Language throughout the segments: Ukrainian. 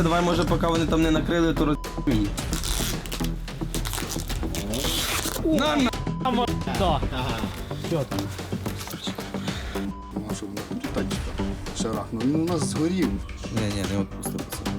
вертайся, давай, може, поки вони там не накрили, то роз її. На, на. Да. Чітко. Ну, щоб не тачка. Шарах. Ну він у нас згорів. Ні, ні, не відпусти пацан.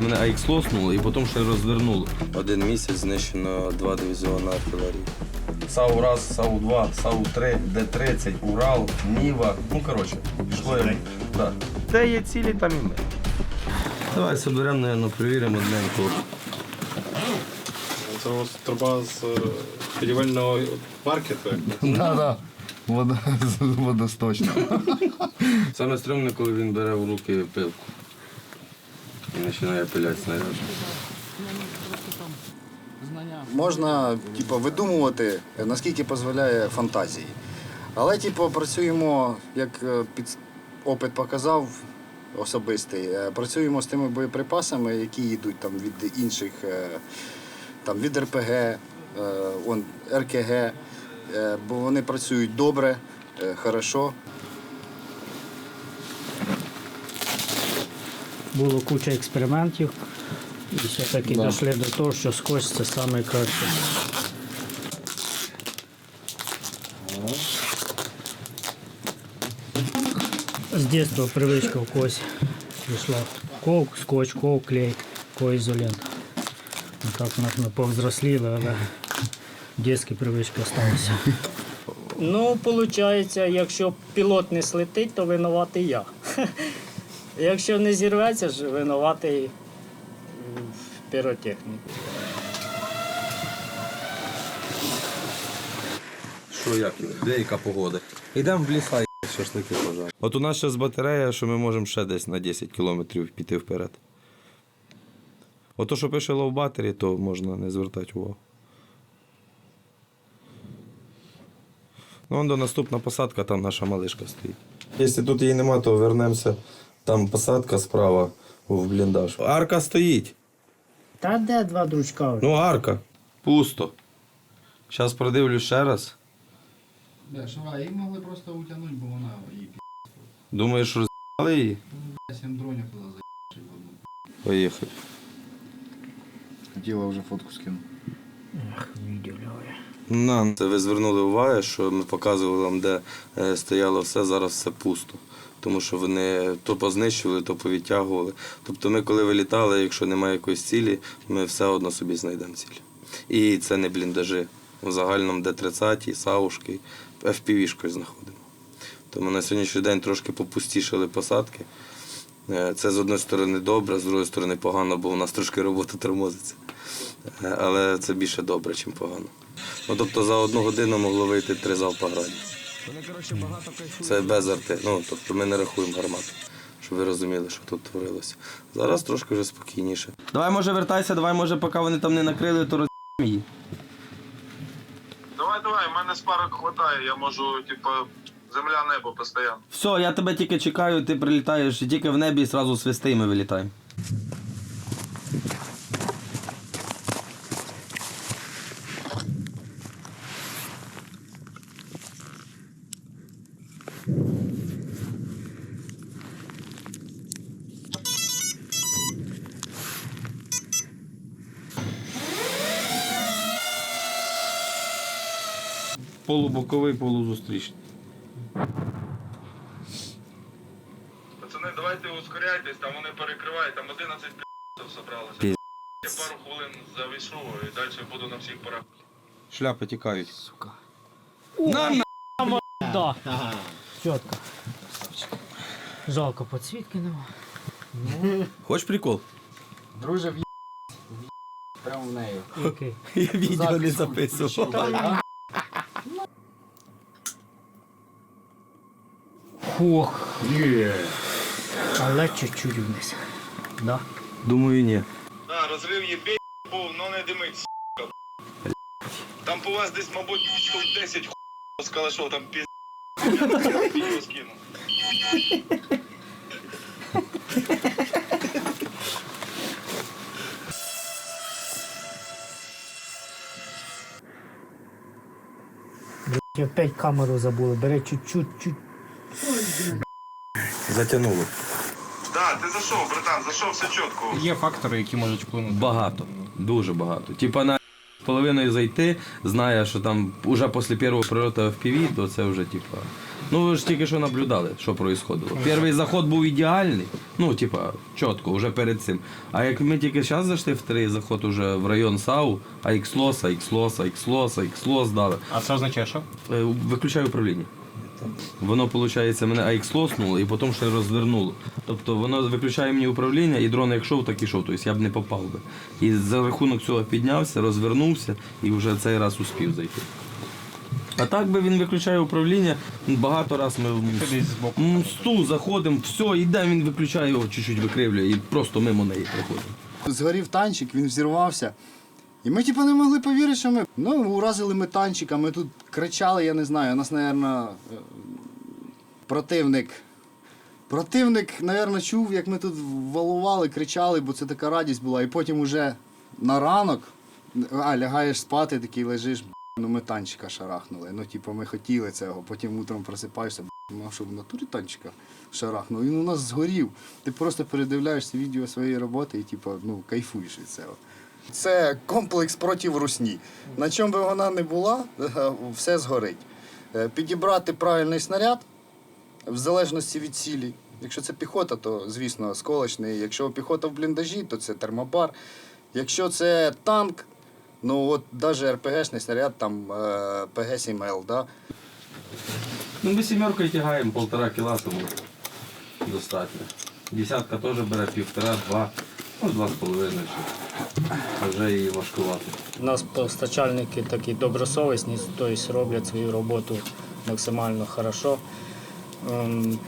Мене АХ лоснуло і потім ще розвернуло. Один місяць знищено два дивізіони артилерії. САУ 1, САУ 2, САУ 3, Д-30, Урал, Ніва. Ну, коротше, пішло як. Да. Де є цілі, там і ми. Давай соберемо, наверное, перевіримо одненько. Це у вас труба з е, будівельного маркету. Да, да. Вода, водосточна. Саме стрімне, коли він бере в руки пилку. І починає пиляти снаряд. Можна типу, видумувати, наскільки дозволяє фантазії. Але типу, працюємо, як е, під опит показав особистий, е, працюємо з тими боєприпасами, які йдуть там від інших, е, там, від РПГ, е, он, РКГ, бо вони працюють добре, хорошо. Було куча експериментів. І все-таки дійшли до того, що скотч це найкраще. З дитинства привичка в когось пішла. Ковк, скотч, ковк, клей, коізолент. А так у нас ми повзросліли, але дитячі привички залишилися. Ну, виходить, якщо пілот не слетить, то винуватий я. Якщо не зірветься, ж винуватий піротехнік. Що як? Де яка погода? Йдемо в ліса, шашлики пожар. От у нас зараз батарея, що ми можемо ще десь на 10 кілометрів піти вперед. Ото, що пише лов батері, то можна не звертати увагу. Ну, до наступна посадка, там наша малишка стоїть. Якщо тут її нема, то вернемося. Там посадка справа в бліндаж. Арка стоїть. Та де два дручка? Ну, арка. Пусто. Зараз продивлюсь ще раз. Да, що, її могли просто утягнути, бо вона її пі***. Думаєш, роз'їхали її? Сім дронів туди одну. Поїхали. Діла вже фотку скинув. На, це ви звернули увагу, що ми показували вам, де е, стояло все, зараз все пусто. Тому що вони то познищували, то повідтягували. Тобто ми, коли вилітали, якщо немає якоїсь цілі, ми все одно собі знайдемо ціль. І це не бліндажі. В загальному Д-30, Саушки, FPV-шкою знаходимо. Тому на сьогоднішній день трошки попустішили посадки. Е, Це з однієї сторони добре, з іншої сторони погано, бо у нас трошки робота тормозиться. Е, Але це більше добре, ніж погано. Ну, тобто за одну годину могло вийти три залпа граді. Це без арти. Ну, тобто ми не рахуємо гармату, щоб ви розуміли, що тут творилося. Зараз трошки вже спокійніше. Давай, може, вертайся, давай, може, поки вони там не накрили, то роз її. Давай, в мене спарок хватає, я можу, типу, земля небо постійно. Все, я тебе тільки чекаю, ти прилітаєш тільки в небі і сразу свисти, вилітаємо. Полубоковий, полузустрічний. Пацани, давайте ускоряйтесь, там вони перекривають, там 11 пі***ів собралося. Я пару хвилин завішу і далі буду на всіх порах. Шляпи тікають. Сука. На, на. Да. Чітко. Жалко, підсвітки нема. Хочеш прикол? Друже, в'їб. Прямо в неї. Окей. Я відео не записував. Ох. Але чуть-чуть вниз. Да. Думаю, ні. Да, розрив є бій, був, но не димить, с**ка. Там по вас десь, мабуть, штук 10 ху з калашов, там піз... Відео скину. Опять камеру забули. Бери чуть-чуть, чуть. Затягнуло. Да, ти зайшов, братан, зайшов, все чітко. Є фактори, які можуть вплинути. Багато, дуже багато. Типа на половиною зайти, знає, що там уже після першого прильоту FPV, то це вже типа. Ну ви ж тільки що наблюдали, що происходило. Перший заход був ідеальний, ну, типа, чітко, вже перед цим. А як ми тільки зараз зайшли в третій заход уже в район САУ, а ікслоса, ікслоса, ікслоса, ікслос дали. А це означає, що? Е, Виключаю управління. Воно, виходить, мене AX лоснуло і потім ще розвернуло. Тобто воно виключає мені управління, і дрон як йшов, так і йшов. Тобто я б не попав би. І за рахунок цього піднявся, розвернувся і вже цей раз успів зайти. А так би він виключає управління, багато раз ми в мсту заходимо, все, іде, він виключає його, чуть-чуть викривлює і просто мимо неї проходимо. Згорів танчик, він взірвався. І ми, типу, не могли повірити, що ми. Ну, уразили ми ми тут кричали, я не знаю, у нас, мабуть, противник. Противник, мабуть, чув, як ми тут валували, кричали, бо це така радість була. І потім уже на ранок, а, лягаєш спати, такий лежиш, «Б**, ну ми танчика шарахнули. Ну, типу, ми хотіли цього. Потім утром просипаєшся, «Б**, ну, що в натурі танчика шарахнув. Він у нас згорів. Ти просто передивляєшся відео своєї роботи і типу, ну, кайфуєш від цього. Це комплекс проти русні. На чому би вона не була, все згорить. Е, Підібрати правильний снаряд в залежності від цілі. Якщо це піхота, то звісно осколочний. Якщо піхота в бліндажі, то це термобар. Якщо це танк, ну от навіть РПГшний снаряд, там е, ПГ-7Л, да? Ну, ми сімеркою тягаємо полтора кіла, тому достатньо. Десятка теж бере півтора, два, ну два з половиною. Вже її важкувати. У нас постачальники такі добросовісні, тобто роблять свою роботу максимально хорошо. Ем,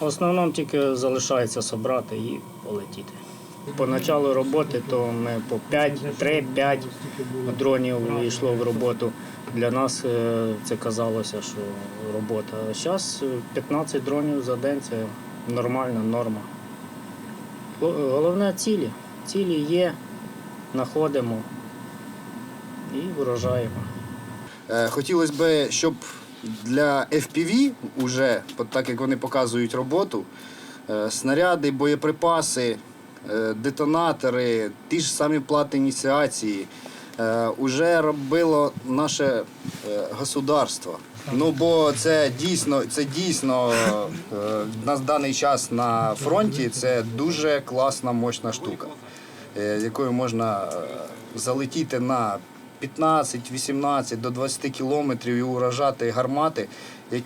В основному тільки залишається собрати і полетіти. По початку роботи то ми по 5, 3-5 дронів йшло в роботу. Для нас е, це казалося, що робота. А зараз 15 дронів за день це нормальна норма. Головне цілі. Цілі є, знаходимо і вражаємо. Е, Хотілося б, щоб для FPV, уже, так як вони показують роботу, е, снаряди, боєприпаси, е, детонатори, ті ж самі плати ініціації, уже робило наше государство. Ну бо це дійсно, це дійсно на даний час на фронті це дуже класна, мощна штука, якою можна е, залетіти на 15, 18 до 20 кілометрів і уражати гармати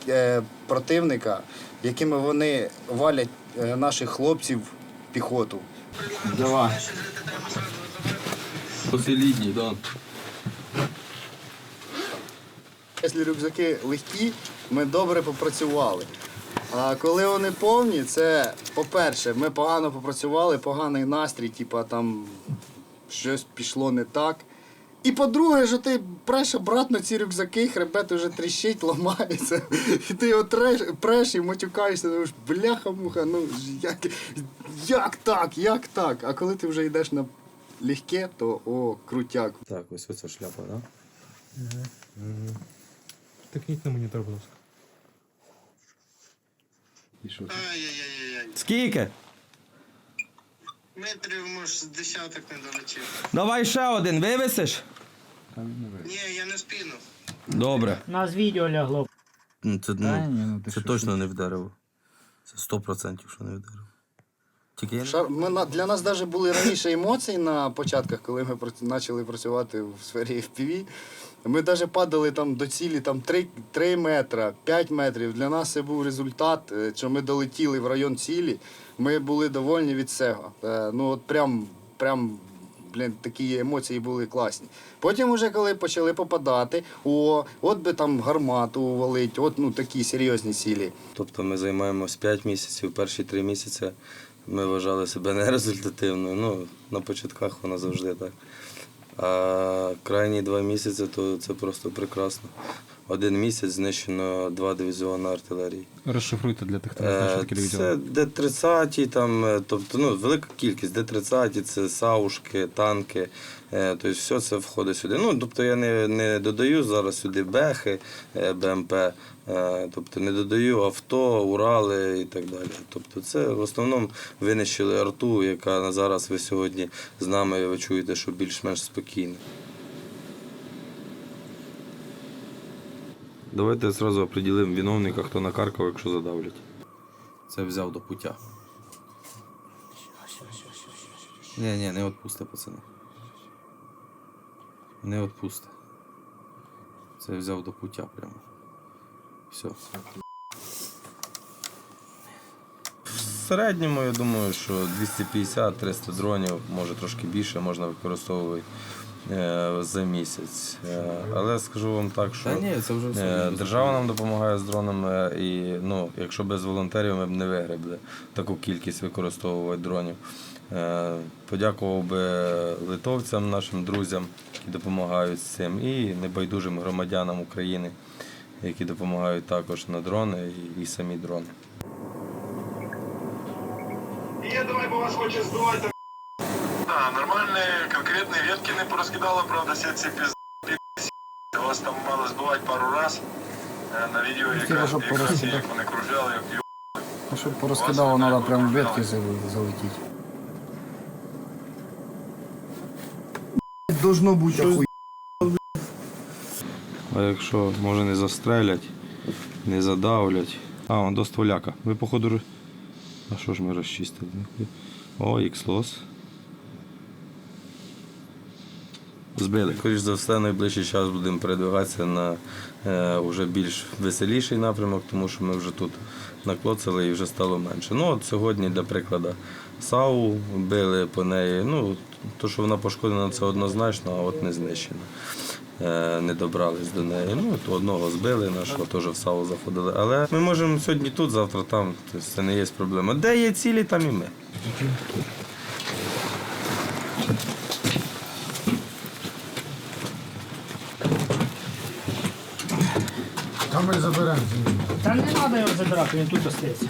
е, противника, якими вони валять е, наших хлопців піхоту. Давай. Посилідні, так. Якщо рюкзаки легкі, ми добре попрацювали. А коли вони повні, це, по-перше, ми погано попрацювали, поганий настрій, типа там щось пішло не так. І по-друге, що ти преш обратно ці рюкзаки, хребет уже тріщить, ламається. І ти його треш, преш і матюкаєшся, думаєш, бляха-муха, ну як, як так, як так? А коли ти вже йдеш на легке, то о, крутяк. Так, ось оця шляпа, так? Тикніть на монітор, будь ласка. І що? Ай-яй-яй-яй. Скільки? Метрів, може, з десяток не долетів. Давай ще один, вивесиш? Ні, я не спінув. Добре. У нас відео лягло. Ну, Це, ну, це точно не в дерево. Це 100% що не в дерево. Тільки я. Шар... Ми, на- для нас навіть були раніше емоції на початках, коли ми почали працювати в сфері FPV. Ми навіть падали там до цілі там, 3, 3 метри, 5 метрів. Для нас це був результат, е, що ми долетіли в район цілі. Ми були довольні від цього. Е, Ну от прям, прям блін, такі емоції були класні. Потім, уже коли почали попадати, о, от би там гармату валить, от ну такі серйозні цілі. Тобто ми займаємось 5 місяців, перші 3 місяці ми вважали себе нерезультативною. Ну, на початках воно завжди так. А крайні два місяці то це просто прекрасно. Один місяць знищено два дивізіони артилерії. Розшифруйте для тих, хто не знає, що Е, таке Це. Д-30, там, е, тобто ну, велика кількість. Д-30 це саушки, танки. е, Тобто все це входить сюди. Ну, тобто я не, не додаю зараз сюди бехи, е, БМП, е, тобто не додаю авто, Урали і так далі. Тобто це в основному винищили арту, яка на зараз ви сьогодні з нами ви чуєте, що більш-менш спокійно. Давайте одразу определимо виновника, хто накаркав, якщо задавлять. Це взяв до пуття. Ні, ні, не відпусти, пацани. Не відпусти. Це взяв до пуття прямо. Все. В середньому я думаю, що 250-300 дронів, може трошки більше, можна використовувати за місяць. Е, Але скажу вам так, що е, держава нам допомагає з дронами, і ну, якщо без волонтерів ми б не вигребли таку кількість використовувати дронів. Е, Подякував би литовцям, нашим друзям, які допомагають з цим, і небайдужим громадянам України, які допомагають також на дрони і, і самі дрони. Я давай, бо вас хоче здувати. Да, нормальные конкретные ветки не пораскидала, правда, піз... піз- Вас там мало збивати пару раз. Е, На відео якраз, щоб якраз як вони кружляли, як ю... А щоб порозкидало, треба прямо в ветки залетіти. Должно бути охуєнно. А якщо може не застрелять, не задавлять. А, он до стволяка. Ви походу. А що ж ми розчистили? О, ікслос. Збили. Скоріш за все, найближчий час будемо передвигатися на е, вже більш веселіший напрямок, тому що ми вже тут наклоцали і вже стало менше. Ну от сьогодні, для прикладу, САУ били по неї. Ну, то, що вона пошкоджена, це однозначно, а от не знищена. Е, не добрались до неї. Ну, от одного збили, нашого теж в САУ заходили. Але ми можемо сьогодні тут, завтра там. Це не є проблема. Де є цілі, там і ми. Там ми заберемо. Та не треба його забирати, він тут остається.